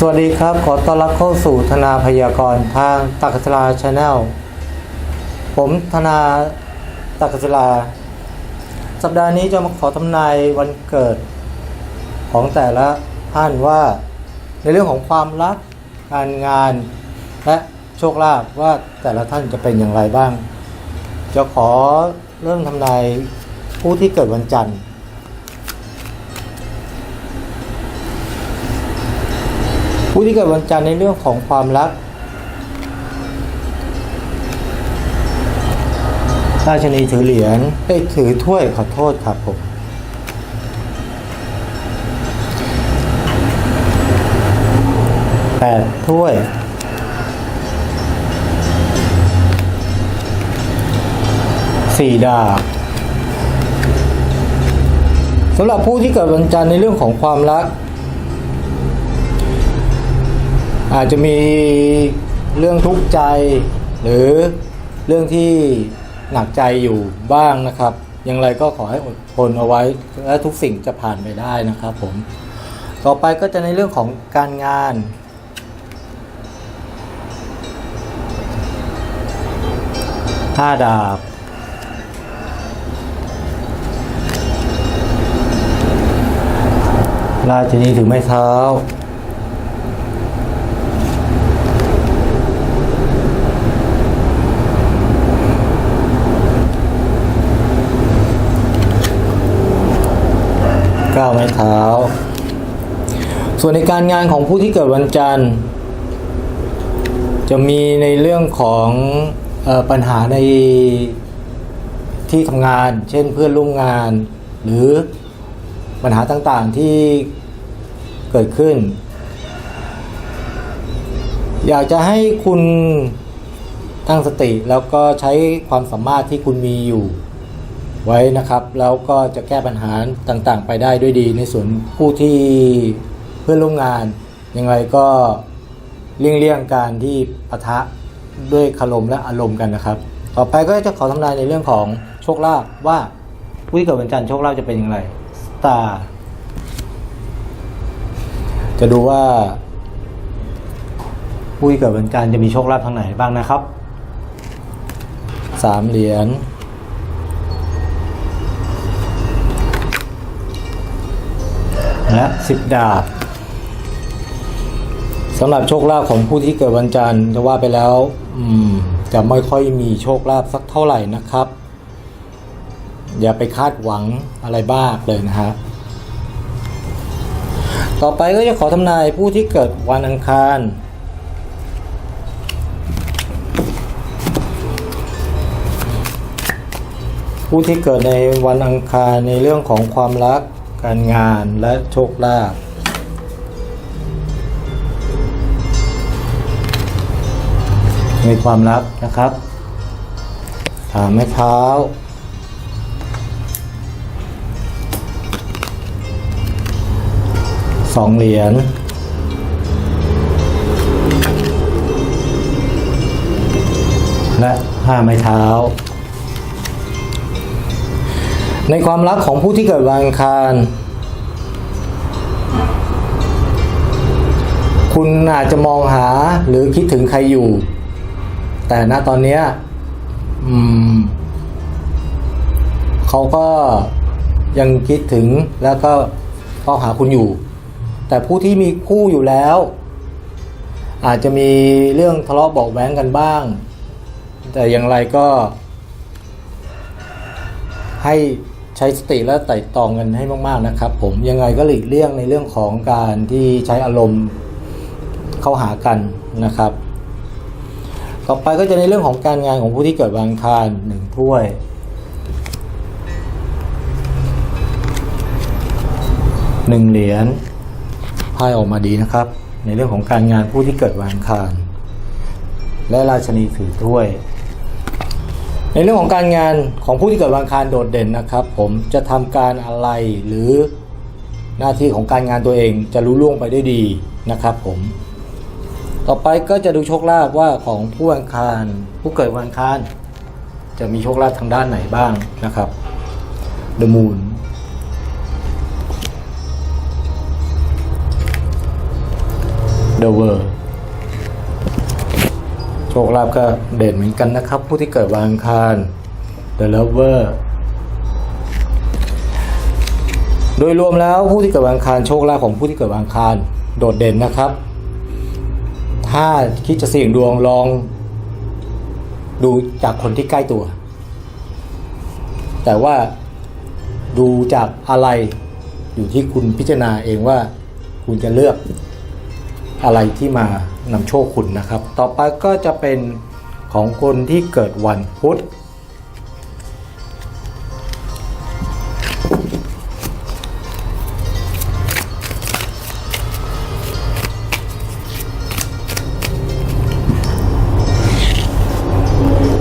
สวัสดีครับ ขอต้อนรับเข้าสู่ธนาพยากรณ์ทางตักกศลาชาแนล ผมธนาตักกศลาสัปดาห์นี้จะมาขอทำนายวันเกิดของแต่ละท่านว่า ในเรื่องของความรัก การงาน และโชคลาภว่าแต่ละท่านจะเป็นอย่างไรบ้าง จะขอเริ่มทำนายผู้ที่เกิดวันจันทร์ ผู้ที่เกิดวันจันทร์ในเรื่องของความรักราชนีถือเหรียญเอ้ถือถ้วยขอโทษครับผมแปดถ้วยสี่ดาบสำหรับผู้ที่เกิดวันจันทร์ในเรื่องของความรัก อาจจะมีเรื่องทุกข์ใจ หรือเรื่องที่หนักใจอยู่บ้างนะครับ อย่างไรก็ขอให้อดทนเอาไว้ และทุกสิ่งจะผ่านไปได้นะครับผม ต่อไปก็จะในเรื่องของการงานห้าดาบราชนีถือไม้เท้า ก้าวไม้เท้า ส่วนในการงานของผู้ที่เกิดวันจันทร์ จะมีในเรื่องของออปัญหาในที่ทำงาน เช่นเพื่อนร่วมงาน หรือปัญหาต่างๆที่เกิดขึ้น อยากจะให้คุณตั้งสติแล้วก็ใช้ความสามารถที่คุณมีอยู่ ไว้นะครับ แล้วก็จะแก้ปัญหาต่างๆ ไปได้ด้วยดี ในส่วนผู้ที่เพื่อนร่วมงานยังไงก็เลี่ยงเลี่ยงๆการที่ปะทะด้วยคารมและอารมณ์กันนะครับ ต่อไปก็จะขอทำนายในเรื่องของโชคลาภว่าผู้ที่เกิดวันจันทร์โชคลาภจะเป็นอย่างไรสตาร์จะดูว่าผู้ที่เกิดวันจันทร์จะมีโชคลาภทางไหนบ้างนะครับสามเหรียญะสิบดาบสำหรับโชคลาภของผู้ที่เกิดวันจันทร์จะว่าไปแล้วจะไม่ค่อยมีโชคลาภสักเท่าไหร่นะครับ อย่าไปคาดหวังอะไรบ้าเลยนะฮะต่อไปก็จะขอทำนายผู้ที่เกิดวันอังคารผู้ที่เกิดในวันอังคารในเรื่องของความรัก การงานและโชคลาภในความรักนะครับถามไม้เท้าสองเหรียญและห้าไม้เท้า ในความรักของผู้ที่เกิดวันอังคาร คุณอาจจะมองหาหรือคิดถึงใครอยู่ แต่ณตอนเนี้ยอืมเขาก็ยังคิดถึงแล้วก็เฝ้าหาคุณอยู่ แต่ผู้ที่มีคู่อยู่แล้ว อาจจะมีเรื่องทะเลาะเบาะแว้งกันบ้าง แต่อย่างไรก็ให้ ใช้สติและไต่ตองกันให้มากๆนะครับ ผมยังไงก็หลีกเลี่ยงในเรื่องของการที่ใช้อารมณ์เข้าหากันนะครับ ต่อไปก็จะในเรื่องของการงานของผู้ที่เกิดวันอังคารหนึ่งถ้วยหนึ่งเหรียญไพ่ออกมาดีนะครับ ในเรื่องของการงานผู้ที่เกิดวันอังคารและราชนีถือถ้วย ในเรื่องของการงานของผู้ที่เกิดวันอังคารโดดเด่นนะครับ ผมจะทำการอะไรหรือหน้าที่ของการงานตัวเองจะรู้ล่วงไปได้ดีนะครับ ผม ต่อไปก็จะดูโชคลาภว่าของผู้อังคารผู้เกิดวันคารจะมีโชคลาภทางด้านไหนบ้างนะครับ The Moon ห The World โช คลาภก็เด่นเหมือนกันนะครับ ผู้ที่เกิดวันอังคาร The Lover โดยรวมแล้วผู้ที่เกิดวันอังคารโชคลาภของผู้ที่เกิดวันอังคารโดดเด่นนะครับ ถ้าคิดจะเสี่ยงดวงลอง ดูจากคนที่ใกล้ตัว แต่ว่าดูจากอะไรอยู่ที่คุณพิจารณาเองว่าคุณจะเลือก อะไรที่มานำโชคคุณนะครับ ต่อไปก็จะเป็นของคนที่เกิดวันพุธ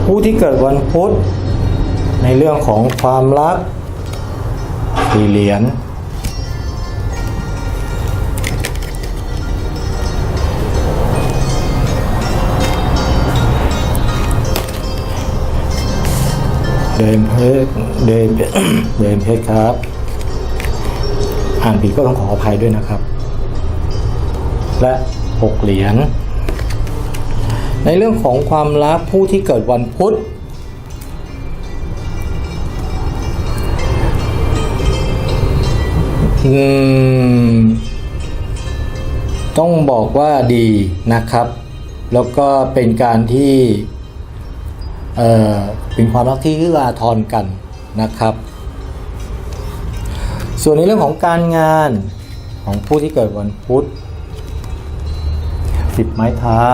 ผู้ที่เกิดวันพุธในเรื่องของความรักสี่เหรียญ เดินเพชรเดินเดินเพชรครับ อ่านผิดก็ต้องขออภัยด้วยนะครับ และหกเหรียญในเรื่องของความรักผู้ที่เกิดวันพุธต้องบอกว่าดีนะครับ แล้วก็เป็นการที่ เป็นความรักที่เอื้ออาทรกันนะครับ ส่วนในเรื่องของการงานของผู้ที่เกิดวันพุธสิบไม้เท้า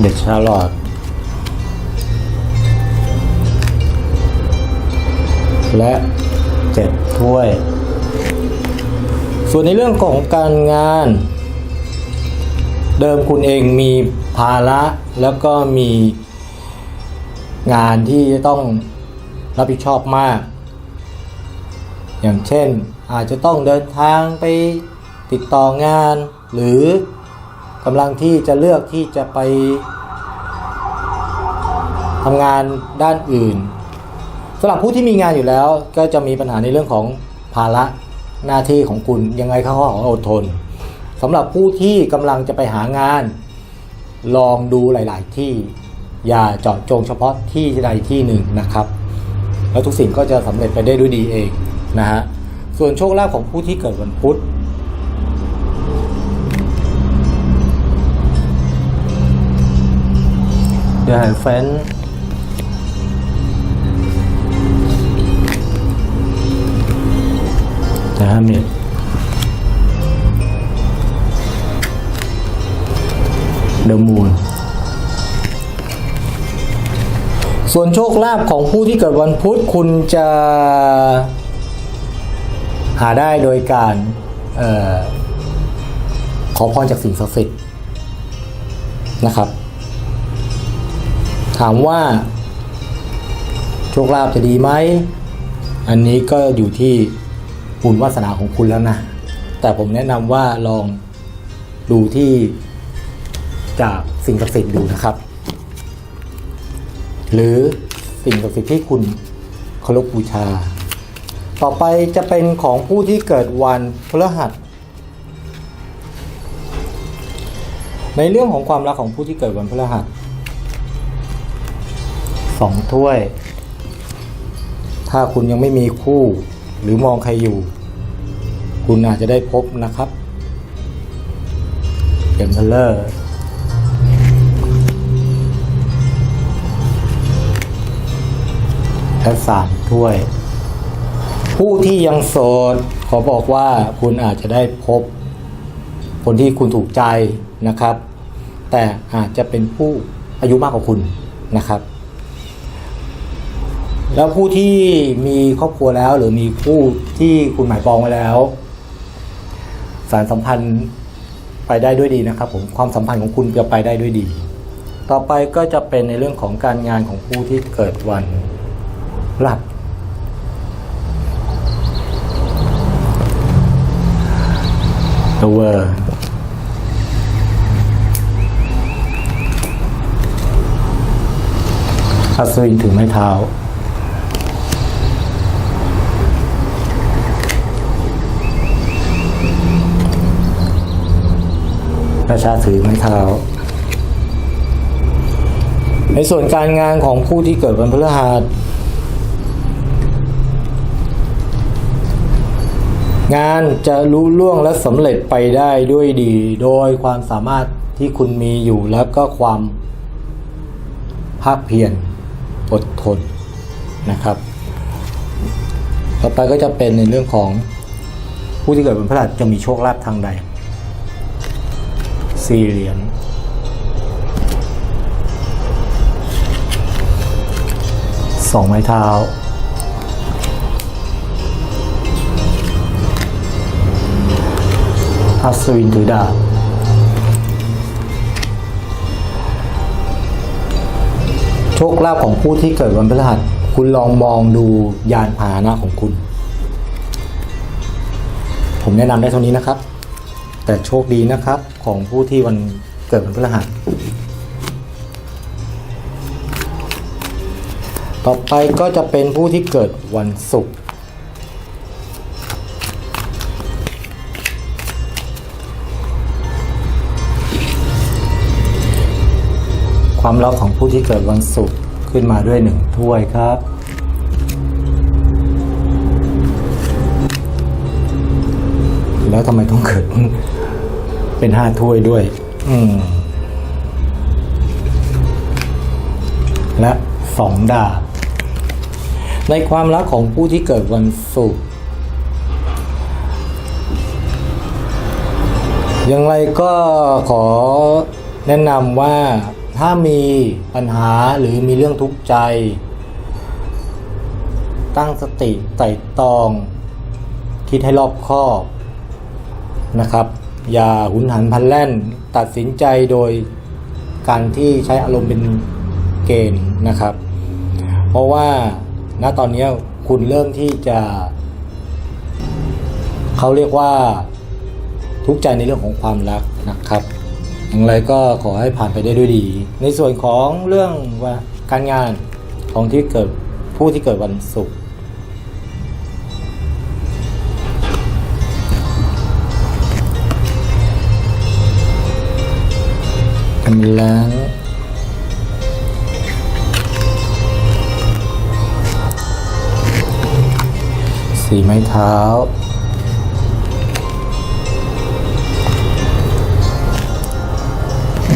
เด็กชาร์ลอตและเจ็ดถ้วย ส่วนในเรื่องของการงาน เดิมคุณเองมีภาระแล้วก็มีงานที่จะต้องรับผิดชอบมาก อย่างเช่นอาจจะต้องเดินทางไปติดต่องาน หรือกำลังที่จะเลือกที่จะไปทำงานด้านอื่นสำหรับผู้ที่มีงานอยู่แล้วก็จะมีปัญหาในเรื่องของภาระหน้าที่ของคุณยังไงเขาก็ขออดทน สำหรับผู้ที่กำลังจะไปหางาน ลองดูหลาย ๆ ที่อย่าเจาะจงเฉพาะที่ใดที่หนึ่งนะครับ แล้วทุกสิ่งก็จะสำเร็จไปได้ด้วยดีเองนะฮะส่วนโชคลาภของผู้ที่เกิดวันพุธเดี๋ยวให้แฟนนะฮะมี เดมูนส่วนโชคลาภของผู้ที่เกิดวันพุธคุณจะหาได้โดยการออขอพรจากสิ่งศักดิ์สิทธิ์นะครับ ถามว่า โชคลาภจะดีไหม อันนี้ก็อยู่ที่บุญวาสนาของคุณแล้วนะ แต่ผมแนะนำว่าลองดูที่ จากสิ่งศักดิ์สิทธิ์ดูนะครับ หรือสิ่งศักดิ์สิทธิ์ที่คุณเคารพบูชา ต่อไปจะเป็นของผู้ที่เกิดวันพฤหัส ในเรื่องของความรักของผู้ที่เกิดวันพฤหัสสองถ้วย ถ้าคุณยังไม่มีคู่หรือมองใครอยู่ คุณอาจจะได้พบนะครับเอ็มเพลเลอร์ ละสามถ้วย ผู้ที่ยังโสด ขอบอกว่าคุณอาจจะได้พบ คนที่คุณถูกใจนะครับ แต่อาจจะเป็นผู้อายุมากกว่าคุณนะครับ แล้วผู้ที่มีครอบครัวแล้วหรือมีผู้ที่คุณหมายปองไว้แล้ว สารสัมพันธ์ไปได้ด้วยดีนะครับ ผมความสัมพันธ์ของคุณจะไปได้ด้วยดี ต่อไปก็จะเป็นในเรื่องของการงานของผู้ที่เกิดวัน ลับ over อัศวินถือไม้เท้าระชาถือไม้เท้า ในส่วนการงานของผู้ที่เกิดวันพฤหัส งานจะรู้ล่วงและสำเร็จไปได้ด้วยดี โดยความสามารถที่คุณมีอยู่แล้วก็ความภาคเพียรอดทนนะครับ ต่อไปก็จะเป็นในเรื่องของผู้ที่เกิดวันพฤหัสจะมีโชคลาภทางใด สี่เหรียญสองไม้เท้า อัศวินถือดาบโชคลาภของผู้ที่เกิดวันพฤหัส คุณลองมองดูยานพาหนะของคุณ ผมแนะนำได้เท่านี้นะครับ แต่โชคดีนะครับของผู้ที่วันเกิดวันพฤหัสต่อไปก็จะเป็นผู้ที่เกิดวันศุกร์ ความลับของผู้ที่เกิดวันศุกร์ขึ้นมาด้วยหนึ่งถ้วยครับ แล้วทำไมต้องเกิดเป็นห้าถ้วยด้วย อืม และสองดาบ ในความรักของผู้ที่เกิดวันศุกร์อย่างไรก็ขอแนะนำว่า ถ้ามีปัญหาหรือมีเรื่องทุกข์ใจ ตั้งสติไต่ตอง คิดให้รอบคอบนะครับ อย่าหุนหันพลันแล่น ตัดสินใจโดยการที่ใช้อารมณ์เป็นเกณฑ์นะครับ เพราะว่าณตอนนี้คุณเริ่มที่จะ เขาเรียกว่าทุกข์ใจในเรื่องของความรักนะครับ อย่างไรก็ขอให้ผ่านไปได้ด้วยดี ในส่วนของเรื่องว่าการงานของที่เกิดผู้ที่เกิดวันศุกร์กันแล้วสีไม้เท้า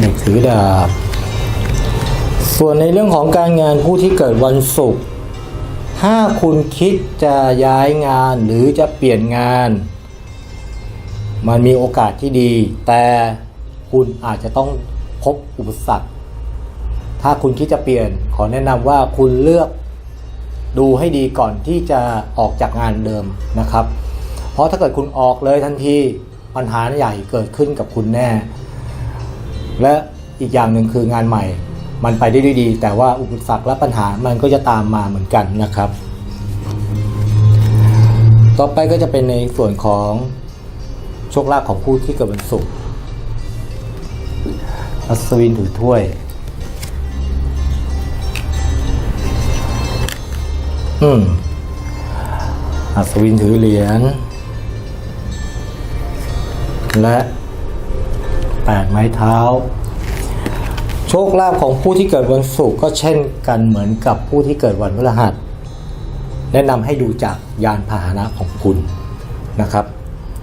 เด็กถือดาบ ส่วนในเรื่องของการงานผู้ที่เกิดวันศุกร์ถ้าคุณคิดจะย้ายงานหรือจะเปลี่ยนงาน มันมีโอกาสที่ดี แต่คุณอาจจะต้องพบอุปสรรค ถ้าคุณคิดจะเปลี่ยนขอแนะนำว่าคุณเลือกดูให้ดีก่อนที่จะออกจากงานเดิมนะครับ เพราะถ้าเกิดคุณออกเลยทันทีปัญหาใหญ่เกิดขึ้นกับคุณแน่ และอีกอย่างหนึ่งคืองานใหม่ มันไปได้ด้วยดี แต่ว่าอุปสรรคและปัญหามันก็จะตามมาเหมือนกันนะครับ ต่อไปก็จะเป็นในส่วนของโชคลาภของผู้ที่เกิดวันศุกร์อัศวินถือถ้วย อืมอัศวินถือเหรียญและ แปดไม้เท้า โชคลาภของผู้ที่เกิดวันศุกร์ก็เช่นกันเหมือนกับผู้ที่เกิดวันพฤหัส แนะนำให้ดูจากยานพาหนะของคุณนะครับ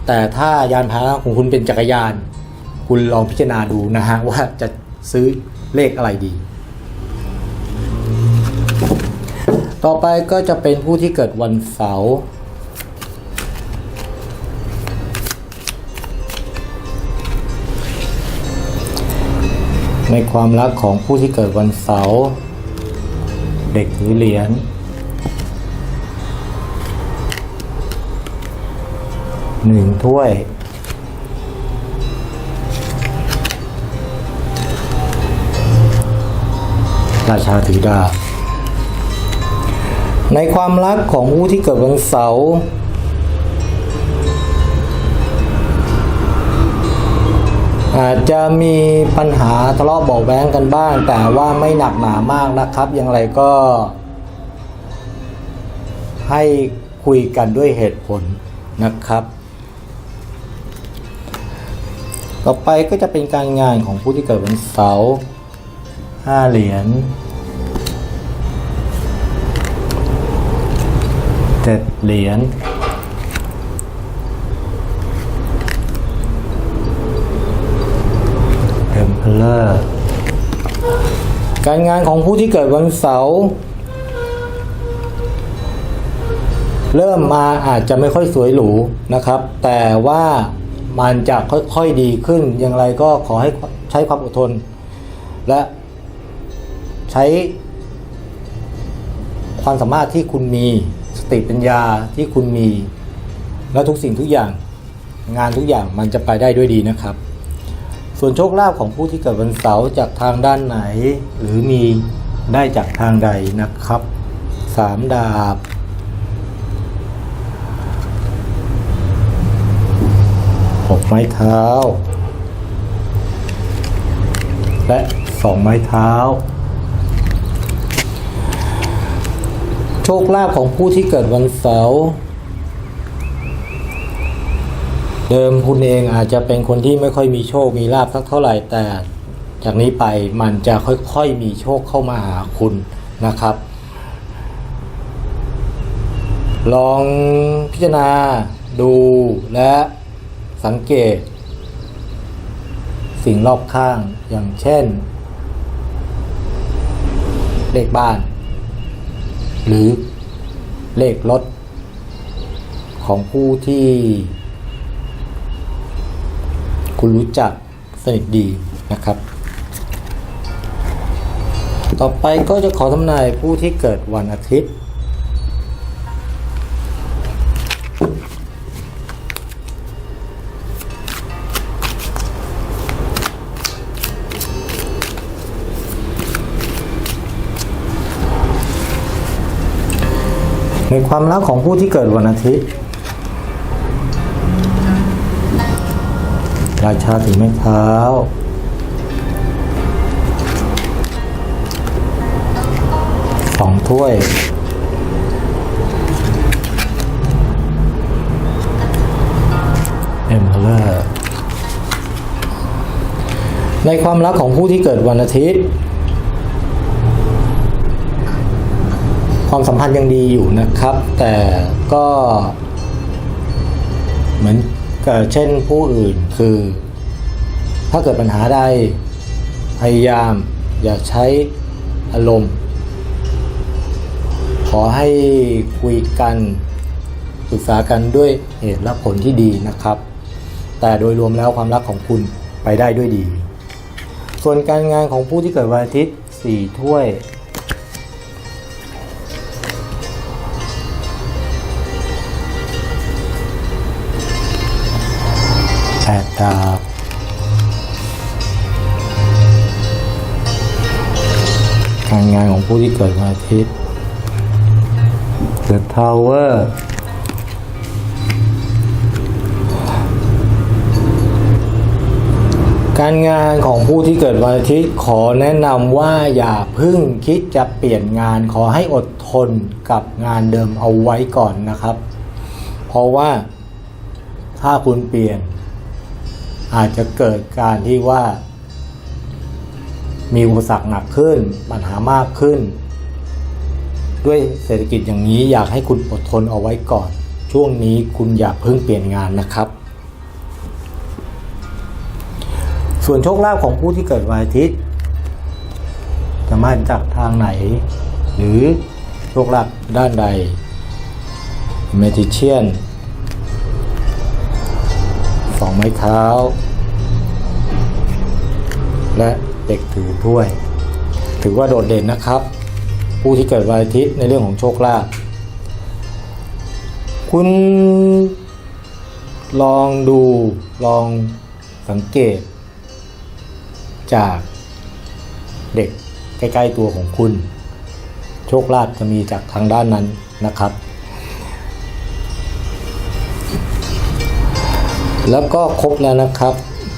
แต่ถ้ายานพาหนะของคุณเป็นจักรยาน คุณลองพิจารณาดูนะฮะว่าจะซื้อเลขอะไรดี ต่อไปก็จะเป็นผู้ที่เกิดวันเสาร์ ในความรักของผู้ที่เกิดวันเสาร์เด็กถือเหรียญหนึ่งถ้วย ราชาถือดาบในความรักของผู้ที่เกิดวันเสาร์ อาจจะมีปัญหาทะเลาะเบาะแว้งกันบ้าง แต่ว่าไม่หนักหนามากนะครับ อย่างไรก็ ให้คุยกันด้วยเหตุผลนะครับ ต่อไปก็จะเป็นการงานของผู้ที่เกิดวันเสาร์ห้าเหรียญเจ็ดเหรียญ เลอร์การงานของผู้ที่เกิดวันเสาร์เริ่มมาอาจจะไม่ค่อยสวยหรูนะครับ แต่ว่ามันจะค่อยๆดีขึ้น อย่างไรก็ขอให้ใช้ความอดทน และใช้ความสามารถที่คุณมีสติปัญญาที่คุณมี และทุกสิ่งทุกอย่าง งานทุกอย่างมันจะไปได้ด้วยดีนะครับ ส่วนโชคลาภของผู้ที่เกิดวันเสาร์จากทางด้านไหน หรือมีได้จากทางใดนะครับสามดาบหกไม้เท้า และสองไม้เท้า โชคลาภของผู้ที่เกิดวันเสาร์ เดิมคุณเองอาจจะเป็นคนที่ไม่ค่อยมีโชค มีลาภสักเท่าไหร่แต่ จากนี้ไปมันจะค่อยๆมีโชคเข้ามาหาคุณนะครับ ลองพิจารณาดูและสังเกต สิ่งรอบข้างอย่างเช่น เลขบ้าน หรือเลขรถของผู้ที่ คุณรู้จักสนิทดีนะครับ ต่อไปก็จะขอทำนายผู้ที่เกิดวันอาทิตย์ ในความรักของผู้ที่เกิดวันอาทิตย์ ราชาถือไม้เท้า สองถ้วย เอ็มเลอร์ในความรักของผู้ที่เกิดวันอาทิตย์ ความสัมพันธ์ยังดีอยู่นะครับ แต่ก็เหมือน เช่นผู้อื่นคือ ถ้าเกิดปัญหาใดพยายามอย่าใช้อารมณ์ ขอให้คุยกันปรึกษากันด้วยเหตุและผลที่ดีนะครับ แต่โดยรวมแล้วความรักของคุณไปได้ด้วยดี ส่วนการงานของผู้ที่เกิดวันอาทิตย์สี่ถ้วย ดดาบการงานของผู้ที่เกิดวันอาทิตย์ The Tower การงานของผู้ที่เกิดวันอาทิตย์ขอแนะนำว่าอย่าพึ่งคิดจะเปลี่ยนงานขอให้อดทนกับงานเดิมเอาไว้ก่อนนะครับ เพราะว่าถ้าคุณเปลี่ยน อาจจะเกิดการที่ว่า มีอุปสรรคหนักขึ้น ปัญหามากขึ้น ด้วยเศรษฐกิจอย่างนี้อยากให้คุณอดทนเอาไว้ก่อน ช่วงนี้คุณอย่าเพิ่งเปลี่ยนงานนะครับ ส่วนโชคลาภของผู้ที่เกิดวันอาทิตย์จะมาจากทางไหน หรือโชคลาภด้านใดเมจิเชียน สองไม้เท้า และเด็กถือถ้วย ถือว่าโดดเด่นนะครับ ผู้ที่เกิดวันอาทิตย์ในเรื่องของโชคลาภคุณลองดูลองสังเกต จากเด็กใกล้ ๆ ตัวของคุณ โชคลาภจะมีจากทางด้านนั้นนะครับ แล้วก็ครบแล้วนะครับ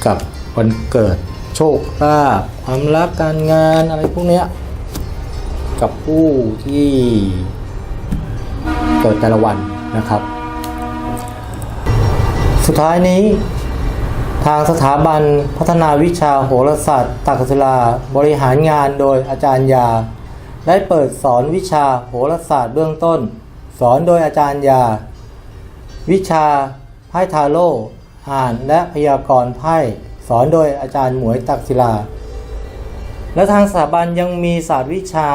กับวันเกิดโชคลาภความรักการงานอะไรพวกเนี้ยกับผู้ที่เกิดแต่ละวันนะครับ สุดท้ายนี้ทางสถาบันพัฒนาวิชาโหราศาสตร์ตักศิลาบริหารงานโดยอาจารย์ยา ได้เปิดสอนวิชาโหราศาสตร์เบื้องต้น สอนโดยอาจารย์ยา วิชาไพ่ทาโร่ อ่านและพยากรณ์ไพ่สอนโดยอาจารย์หมวยตักศิลา และทางสถาบันยังมีศาสตร์วิชา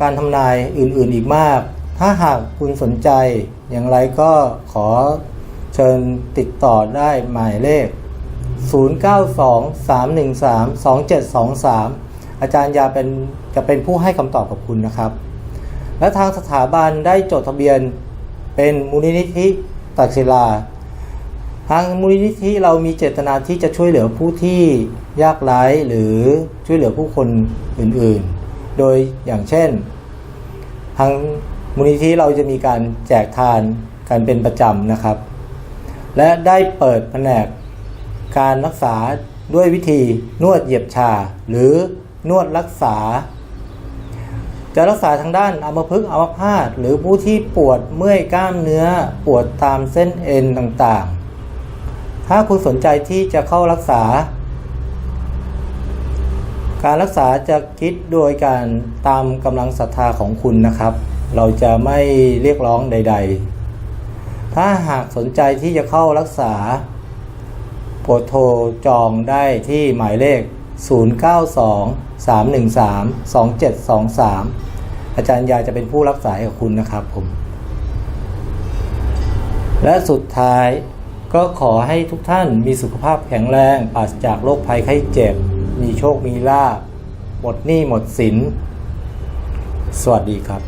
การทำนายอื่นๆอีกมาก ถ้าหากคุณสนใจอย่างไรก็ขอเชิญติดต่อได้หมายเลข 0923132723 อาจารย์ยาเป็นจะเป็นผู้ให้คำตอบกับคุณนะครับ และทางสถาบันได้จดทะเบียนเป็นมูลนิธิตักศิลา ทางมูลนิธิเรามีเจตนาที่จะช่วยเหลือผู้ที่ยากไร้หรือช่วยเหลือผู้คนอื่นๆ โดยอย่างเช่น ทางมูลนิธิเราจะมีการแจกทานกันเป็นประจำนะครับ และได้เปิดแผนกการรักษาด้วยวิธีนวดเหยียบชา หรือนวดรักษา จะรักษาทางด้านอัมพฤกษ์อัมพาตหรือผู้ที่ปวดเมื่อยกล้ามเนื้อปวดตามเส้นเอ็นต่างๆ ถ้าคุณสนใจที่จะเข้ารักษา การรักษาจะคิดโดยการตามกำลังศรัทธาของคุณนะครับ เราจะไม่เรียกร้องใด ๆ ถ้าหากสนใจที่จะเข้ารักษาโปรดโทรจองได้ที่หมายเลข 0923132723 อาจารย์ยาจะเป็นผู้รักษาให้กับคุณนะครับผม และสุดท้าย ก็ขอให้ทุกท่านมีสุขภาพแข็งแรงปราศจากโรคภัยไข้เจ็บ มีโชคมีลาบหมดหนี้หมดสิน สวัสดีครับ